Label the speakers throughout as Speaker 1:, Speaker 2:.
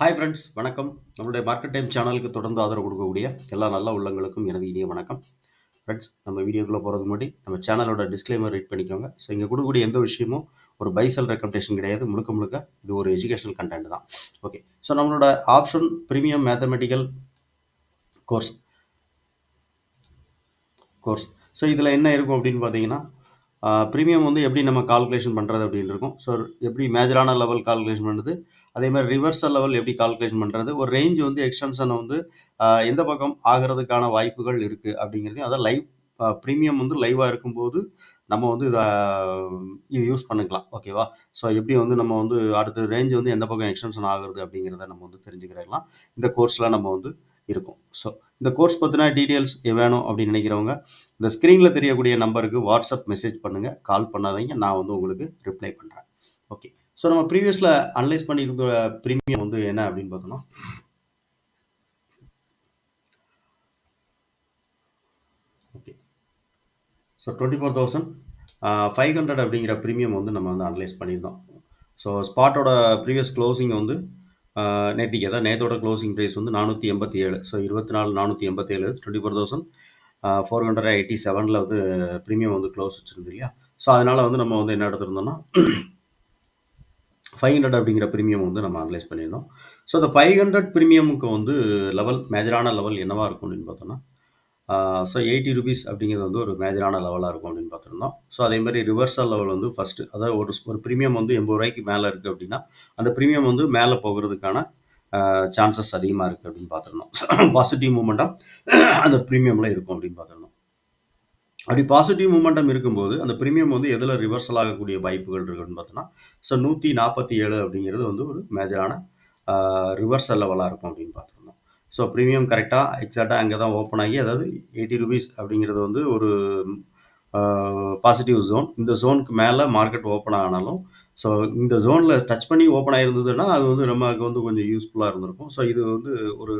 Speaker 1: Hi friends வணக்கம். நம்மளுடைய market time சேனலுக்கு தொடர்ந்து ஆதரவு கொடுக்கக்கூடிய எல்லா நல்ல உள்ளங்களுக்கும் எனது இனிய வணக்கம். ஃப்ரெண்ட்ஸ் நம்ம வீடியோக்குள்ளே போகிறதுக்கு முன்னாடி நம்ம சேனலோட டிஸ்க்ளைமர் ரீட் பண்ணிக்கோங்க. ஸோ இங்கே கொடுக்கக்கூடிய எந்த விஷயமும் ஒரு பைசல் ரெக்கமெண்டேஷன் கிடையாது. முழுக்க முழுக்க இது ஒரு எஜுகேஷனல் கண்டென்ட் தான். ஓகே ஸோ நம்மளோட option premium mathematical course course so இதில் என்ன இருக்கும் அப்படின்னு பார்த்தீங்கன்னா ப்ரீமியம் வந்து எப்படி நம்ம கால்குலேஷன் பண்ணுறது அப்படின்னு இருக்கும். ஸோ எப்படி மேஜரான லெவல் கால்குலேஷன் பண்ணுறது அதே மாதிரி ரிவர்சல் லெவல் எப்படி கால்குலேஷன் பண்ணுறது ஒரு ரேஞ்ச் வந்து எக்ஸ்டென்ஷனை வந்து எந்த பக்கம் ஆகிறதுக்கான வாய்ப்புகள் இருக்குது அப்படிங்கிறதையும் அதான் லைவ் ப்ரீமியம் வந்து லைவாக இருக்கும்போது நம்ம வந்து இதை இது யூஸ் பண்ணிக்கலாம். ஓகேவா ஸோ எப்படி வந்து நம்ம வந்து அடுத்த ரேஞ்ச் வந்து எந்த பக்கம் எக்ஸ்டென்ஷன் ஆகுறது அப்படிங்கிறத நம்ம வந்து தெரிஞ்சுக்கிறலாம் இந்த கோர்ஸில் நம்ம வந்து இருக்கும். ஸோ இந்த கோர்ஸ் பற்றின டீட்டெயில்ஸ் வேணும் அப்படின்னு நினைக்கிறவங்க இந்த ஸ்க்ரீனில் தெரியக்கூடிய நம்பருக்கு வாட்ஸ்அப் மெசேஜ் பண்ணுங்கள் கால் பண்ணாதீங்க. நான் வந்து உங்களுக்கு ரிப்ளை பண்ணுறேன் ஓகே ஸோ நம்ம ப்ரீவியஸில் அனலைஸ் பண்ணியிருக்க ப்ரீமியம் வந்து என்ன அப்படின்னு பார்த்தோம்னா okay so twenty four thousand five hundred அப்படிங்கிற ப்ரீமியம் வந்து நம்ம வந்து அனலைஸ் பண்ணியிருந்தோம். ஸோ ஸ்பாட்டோட ப்ரீவியஸ் க்ளோசிங் வந்து நேற்றுக்கு நேத்திக்கு அதான் நேத்தோட க்ளோசிங் ப்ரைஸ் வந்து நானூற்றி எண்பத்தி ஏழு. ஸோ இருபத்தி நாலு நானூற்றி எண்பத்தேழு twenty four thousand four hundred eighty செவனில் வந்து ப்ரீமியம் வந்து க்ளோஸ் வச்சுருந்து இல்லையா? ஸோ அதனால் வந்து நம்ம வந்து என்ன எடுத்துருந்தோம்னா ஃபைவ் ஹண்ட்ரட் அப்படிங்கிற ப்ரீமியம் வந்து நம்ம அனலைஸ் பண்ணியிருந்தோம். ஸோ அந்த ஃபைவ் ஹண்ட்ரட் ப்ரீமியமுக்கு வந்து லெவல் மேஜரான லெவல் என்னவாக இருக்கும் அப்படின்னு பார்த்தோம்னா ஸோ எயிட்டி ருபீஸ் அப்படிங்கிறது வந்து ஒரு மேஜரான லெவலாக இருக்கும் அப்படின்னு பார்த்துருந்தோம். ஸோ அதே மாதிரி ரிவர்சல் லெவல் வந்து ஃபஸ்ட்டு அதாவது ஒரு ஒரு ப்ரீமியம் வந்து எண்பது ரூபாய்க்கு மேலே இருக்குது அப்படின்னா அந்த ப்ரீமியம் வந்து மேலே போகிறதுக்கான சான்சஸ் அதிகமாக இருக்குது அப்படின்னு பார்த்துருந்தோம். பாசிட்டிவ் மூமெண்ட்டாக அந்த ப்ரீமியமில் இருக்கும் அப்படின்னு பார்த்துருந்தோம். அப்படி பாசிட்டிவ் மூமெண்டம் இருக்கும்போது அந்த ப்ரீமியம் வந்து எதில் ரிவர்சல் ஆகக்கூடிய வாய்ப்புகள் இருக்குன்னு பார்த்தோன்னா ஸோ நூற்றி நாற்பத்தி ஏழு அப்படிங்கிறது வந்து ஒரு மேஜரான ரிவர்சல் லெவலாக இருக்கும் அப்படின்னு பார்த்தோம் ஸோ ப்ரீமியம் கரெக்டாக எக்ஸாக்டாக அங்கே தான் ஓப்பன் ஆகி அதாவது எயிட்டி ருபீஸ் அப்படிங்கிறது வந்து ஒரு பாசிட்டிவ் ஜோன் இந்த ஜோனுக்கு மேலே மார்க்கெட் ஓப்பன் ஆனாலும் ஸோ இந்த ஜோனில் டச் பண்ணி ஓப்பன் ஆகிருந்ததுன்னா அது வந்து நமக்கு வந்து கொஞ்சம் யூஸ்ஃபுல்லாக இருந்திருக்கும். ஸோ இது வந்து ஒரு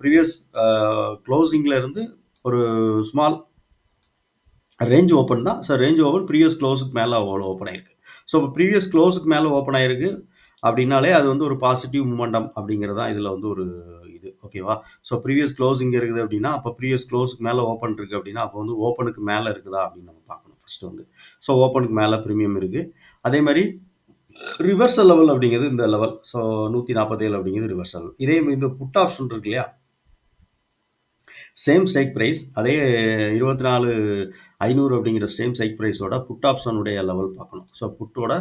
Speaker 1: ப்ரீவியஸ் க்ளோசிங்கில் இருந்து ஒரு ஸ்மால் ரேஞ்ச் ஓப்பன் தான். ஸோ ரேஞ்ச் ஓப்பன் ப்ரீவியஸ் க்ளோஸுக்கு மேலே ஓப்பன் ஆயிருக்கு. ஸோ இப்போ ப்ரீவியஸ் க்ளோஸுக்கு மேலே ஓப்பன் ஆயிருக்கு அப்படின்னாலே அது வந்து ஒரு பாசிட்டிவ் மூமெண்டம் அப்படிங்கிறது தான் இதில் வந்து ஒரு இது. ஓகேவா? ஸோ ப்ரீவியஸ் க்ளோஸ் இங்கே இருக்குது அப்படின்னா அப்போ ப்ரீவியஸ் க்ளோஸுக்கு மேலே ஓப்பன் இருக்குது அப்படின்னா அப்போ வந்து ஓப்பனுக்கு மேலே இருக்குதா அப்படின்னு நம்ம பார்க்கணும் ஃபஸ்ட்டு வந்து. ஸோ ஓப்பனுக்கு மேலே ப்ரீமியம் இருக்குது அதே மாதிரி ரிவர்சல் லெவல் அப்படிங்கிறது இந்த லெவல் ஸோ நூற்றி நாற்பத்தேழு அப்படிங்கிறது ரிவர்சல் இதே இந்த புட் ஆப்ஷன் இருக்கு இல்லையா? சேம் ஸ்டைக் ப்ரைஸ் அதே இருபத்தி நாலு ஐநூறு அப்படிங்கிற சேம் ஸ்டைக் ப்ரைஸோட புட் ஆப்ஷனுடைய லெவல் பார்க்கணும். ஸோ புட்டோட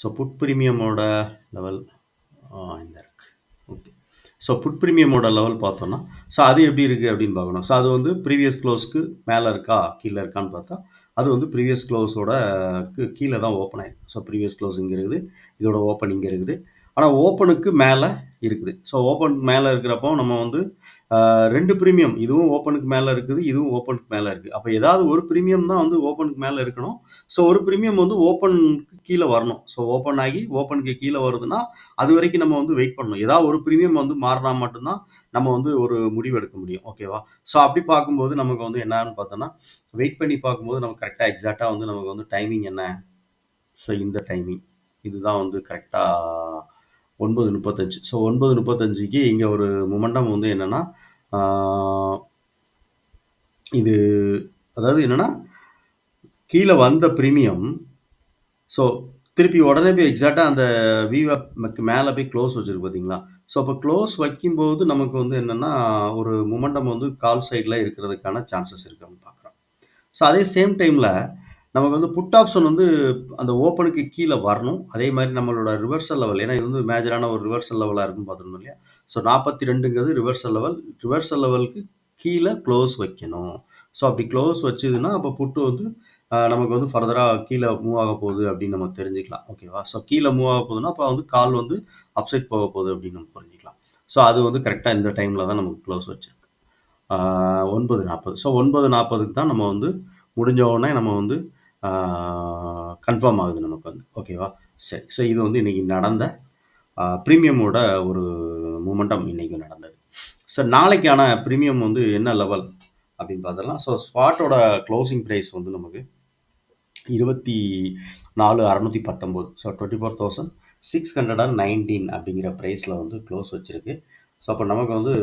Speaker 1: ஸோ புட் ப்ரீமியமோட லெவல் இந்த ஸோ புட் ப்ரீமியமோட லெவல் பார்த்தோன்னா ஸோ அது எப்படி இருக்குது அப்படின்னு பார்க்கணும். ஸோ அது வந்து ப்ரீவியஸ் க்ளோஸ்க்கு மேலே இருக்கா கீழே இருக்கான்னு பார்த்தா அது வந்து ப்ரீவியஸ் க்ளோஸோட கீழே தான் ஓப்பன் ஆயிருக்கு. ஸோ ப்ரீவியஸ் க்ளோஸ் இங்கே இருக்குது இதோட ஓப்பன் இங்கே இருக்குது. ஆனால் ஓப்பனுக்கு மேலே இருக்குது. ஸோ ஓப்பனுக்கு மேலே இருக்கிறப்போ நம்ம வந்து ரெண்டு ப்ரீமியம் இதுவும் ஓப்பனுக்கு மேலே இருக்குது இதுவும் ஓப்பனுக்கு மேலே இருக்குது அப்போ ஏதாவது ஒரு ப்ரீமியம் தான் வந்து ஓப்பனுக்கு மேலே இருக்கணும். ஸோ ஒரு ப்ரீமியம் வந்து ஓப்பனுக்கு கீழே வரணும். ஸோ ஓப்பன் ஆகி ஓப்பனுக்கு கீழே வருதுன்னா அது வரைக்கும் நம்ம வந்து வெயிட் பண்ணணும். ஏதாவது ஒரு ப்ரீமியம் வந்து மாறினா மட்டும்தான் நம்ம வந்து ஒரு முடிவு எடுக்க முடியும். ஓகேவா ஸோ அப்படி பார்க்கும்போது நமக்கு வந்து என்னன்னு பார்த்தோன்னா வெயிட் பண்ணி பார்க்கும்போது நம்ம கரெக்டாக எக்ஸாக்டாக வந்து நமக்கு வந்து டைமிங் என்ன? ஸோ இந்த டைமிங் இதுதான் வந்து கரெக்டாக ஒன்பது முப்பத்தஞ்சு. ஸோ ஒன்பது முப்பத்தஞ்சுக்கு இங்கே ஒரு மொமெண்டம் வந்து என்னென்னா இது அதாவது என்னென்னா கீழே வந்த ப்ரீமியம் ஸோ திருப்பி உடனே போய் எக்ஸாக்டாக அந்த விவக்கு மேலே போய் க்ளோஸ் வச்சுருக்கு பார்த்தீங்களா ஸோ அப்போ க்ளோஸ் வைக்கும்போது நமக்கு வந்து என்னென்னா ஒரு மொமெண்டம் வந்து கால் சைடில் இருக்கிறதுக்கான சான்சஸ் இருக்குன்னு பார்க்குறோம். ஸோ அதே சேம் டைமில் நமக்கு வந்து புட் ஆப்ஷன் வந்து அந்த ஓப்பனுக்கு கீழே வரணும். அதே மாதிரி நம்மளோட ரிவர்சல் லெவல் ஏன்னா இது வந்து மேஜரான ஒரு ரிவர்சல் லெவலாக இருக்குன்னு பார்த்துருந்தோம் இல்லையா? ஸோ நாற்பத்தி ரெண்டுங்கிறது ரிவர்சல் லெவல் ரிவர்சல் லெவலுக்கு கீழே க்ளோஸ் வைக்கணும். ஸோ அப்படி க்ளோஸ் வச்சுதுன்னா அப்போ புட்டு வந்து நமக்கு வந்து ஃபர்தராக கீழே மூவ் ஆக போகுது அப்படின்னு நம்ம தெரிஞ்சுக்கலாம். ஓகேவா ஸோ கீழே மூவ் ஆக போகுதுன்னா அப்போ வந்து கால் வந்து அப்சைட் போக போகுது அப்படின்னு நம்ம புரிஞ்சுக்கலாம். ஸோ அது வந்து கரெக்டாக இந்த டைமில் தான் நமக்கு க்ளோஸ் வச்சுருக்கு. ஒன்பது நாற்பது ஸோ ஒன்பது நாற்பதுக்கு தான் நம்ம வந்து முடிஞ்ச உடனே நம்ம வந்து கன்ஃபார்ம் ஆகுது நமக்கு வந்து. ஓகேவா சரி. ஸோ இது வந்து இன்றைக்கி நடந்த ப்ரீமியமோட ஒரு மூமெண்டம் இன்றைக்கி நடந்தது. சார் நாளைக்கான ப்ரீமியம் வந்து என்ன லெவல் அப்படின்னு பார்த்தலாம் ஸோ ஸ்பாட்டோட க்ளோசிங் ப்ரைஸ் வந்து நமக்கு இருபத்தி நாலு அறநூற்றி பத்தொம்போது. So twenty four thousand six hundred and nineteen அப்படிங்கிற ப்ரைஸில் வந்து க்ளோஸ் வச்சுருக்கு. ஸோ அப்போ நமக்கு வந்து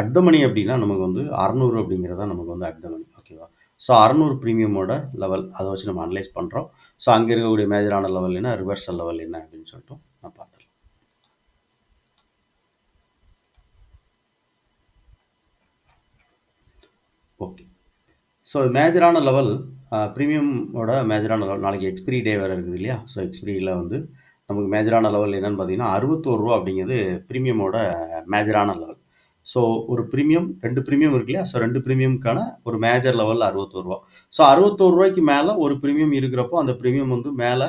Speaker 1: அட் மணி அப்படின்னா நமக்கு வந்து அறநூறு அப்படிங்கிறது தான் நமக்கு வந்து அட் மணி ஓகேவா ஸோ அறநூறு ப்ரீமியமோட லெவல் அதை வச்சு நம்ம அனலைஸ் பண்ணுறோம் ஸோ அங்கே இருக்கக்கூடிய மேஜரான லெவல் என்ன? ரிவர்சல் லெவல் என்ன அப்படின்னு சொல்லிட்டு நான் பார்த்துருக்கேன் ஓகே ஸோ மேஜரான லெவல் ப்ரீமியமோட மேஜரான லெவல் நாளைக்கு எக்ஸ்பிரி டே வேறு இருக்குது இல்லையா? ஸோ எக்ஸ்பிரியில் வந்து நமக்கு மேஜரான லெவல் என்னென்னு பார்த்தீங்கன்னா அறுபத்தோரு ரூபா அப்படிங்கிறது ப்ரீமியமோட மேஜரான லெவல் ஸோ ஒரு ப்ரீமியம் ரெண்டு ப்ரீமியம் இருக்கு இல்லையா? ஸோ ரெண்டு ப்ரீமியம்க்கான ஒரு மேஜர் லெவலில் அறுபத்தோரு ரூபா. ஸோ அறுபத்தோரு ரூபாய்க்கு மேலே ஒரு ப்ரீமியம் இருக்கிறப்போ அந்த ப்ரீமியம் வந்து மேலே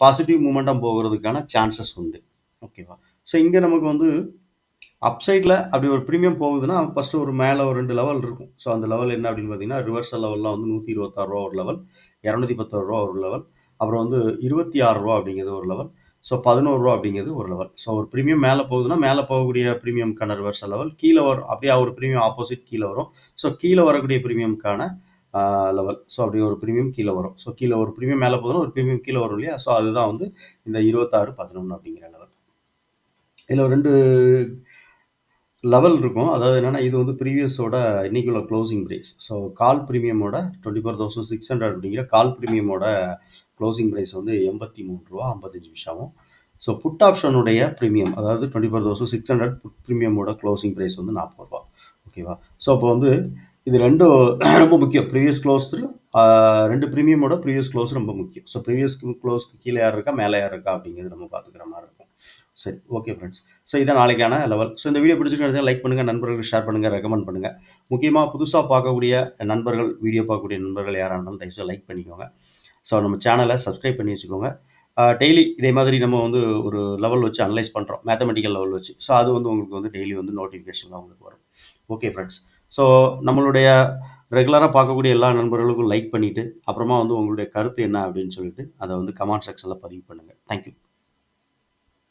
Speaker 1: பாசிட்டிவ் மூமெண்டம் போகிறதுக்கான சான்சஸ் உண்டு. ஓகேவா ஸோ இங்கே நமக்கு வந்து அப்சைடில் அப்படி ஒரு ப்ரீமியம் போகுதுன்னா ஃபஸ்ட்டு ஒரு மேலே ஒரு ரெண்டு லெவல் இருக்கும். ஸோ அந்த லெவல் என்ன அப்படின்னு பார்த்தீங்கன்னா ரிவர்சல் லெவலில் வந்து நூற்றி இருபத்தாறு ரூபா ஒரு லெவல் இரநூத்தி பத்தாறு ரூபா ஒரு லெவல் அப்புறம் வந்து இருபத்தி ஆறு ரூபா அப்படிங்கிறது ஒரு லெவல் ஸோ பதினோரு ரூபா அப்படிங்கிறது ஒரு லெவல் ஸோ ஒரு ப்ரீமியம் மேலே போகுதுன்னா மேலே போகக்கூடிய ப்ரீமியம்க்கான ரிவர்ஸ் லெவல் கீழே வரும் அப்படியே ஒரு ப்ரீமியம் ஆப்போசிட் கீழே வரும். ஸோ கீழே வரக்கூடிய ப்ரீமியம்க்கான லெவல் ஸோ அப்படி ஒரு ப்ரீமியம் கீழே வரும். ஸோ கீழே ஒரு ப்ரீமியம் மேலே போகுதுன்னா ஒரு ப்ரீமியம் கீழே வரும் இல்லையா? ஸோ அதுதான் வந்து இந்த இருபத்தாறு பதினொன்று அப்படிங்கிற லெவல் இதில் ரெண்டு லெவல் இருக்கும். அதாவது என்னென்னா இது வந்து ப்ரீவியஸோட இன்னைக்குள்ள closing price so call ப்ரீமியமோட twenty four thousand six hundred அப்படிங்கிற கால் ப்ரீமியமோட க்ளோசிங் ப்ரைஸ் வந்து எண்பத்தி மூணு ரூபா ஐம்பத்தஞ்சு விஷயமும் ஸோ புட் ஆப்ஷனுடைய ப்ரீமியம் அதாவது twenty four thousand six hundred put ப்ரீமியமோட closing price வந்து நாற்பது ரூபா. ஓகேவா ஸோ அப்போ வந்து இது ரெண்டும் ரொம்ப முக்கியம். ப்ரீவியஸ் க்ளோஸ் ரெண்டு ப்ரீமியமோட ப்ரீவியஸ் க்ளோஸ் ரொம்ப முக்கியம். ஸோ ப்ரீவியஸ் க்ளோஸ்க்கு கீழே யார் இருக்கா? மேலே யார் இருக்கா? அப்படிங்கிறது நம்ம பார்த்துக்கிற மாதிரி இருக்கும். சரி ஓகே ஃப்ரெண்ட்ஸ் ஸோ இதான் நாளைக்கான லெவல் ஸோ இந்த வீடியோ பிடிச்சிருக்கேன் லைக் பண்ணுங்கள் நண்பர்களுக்கு ஷேர் பண்ணுங்கள் ரெக்கமெண்ட் பண்ணுங்கள் முக்கியமாக புதுசாக பார்க்கக்கூடிய நண்பர்கள் வீடியோ பார்க்கக்கூடிய நண்பர்கள் யாராக இருந்தாலும் தயவுசெய்து லைக் பண்ணிக்கோங்க. ஸோ நம்ம சேனலை சப்ஸ்கிரைப் பண்ணி வச்சுக்கோங்க. டெய்லி இதே மாதிரி நம்ம வந்து ஒரு லெவல் வச்சு அனலைஸ் பண்ணுறோம் மேத்தமெட்டிக்கல் லெவல் வச்சு. ஸோ அது வந்து உங்களுக்கு வந்து டெய்லி வந்து நோட்டிஃபிகேஷன்லாம் உங்களுக்கு வரும். ஓகே ஃப்ரெண்ட்ஸ் ஸோ நம்மளுடைய ரெகுலராக பார்க்கக்கூடிய எல்லா நண்பர்களுக்கும் லைக் பண்ணிவிட்டு அப்புறமா வந்து உங்களுடைய கருத்து என்ன அப்படின்னு சொல்லிட்டு அதை வந்து கமெண்ட் செக்ஷனில் பதிவு பண்ணுங்கள் தேங்க்யூ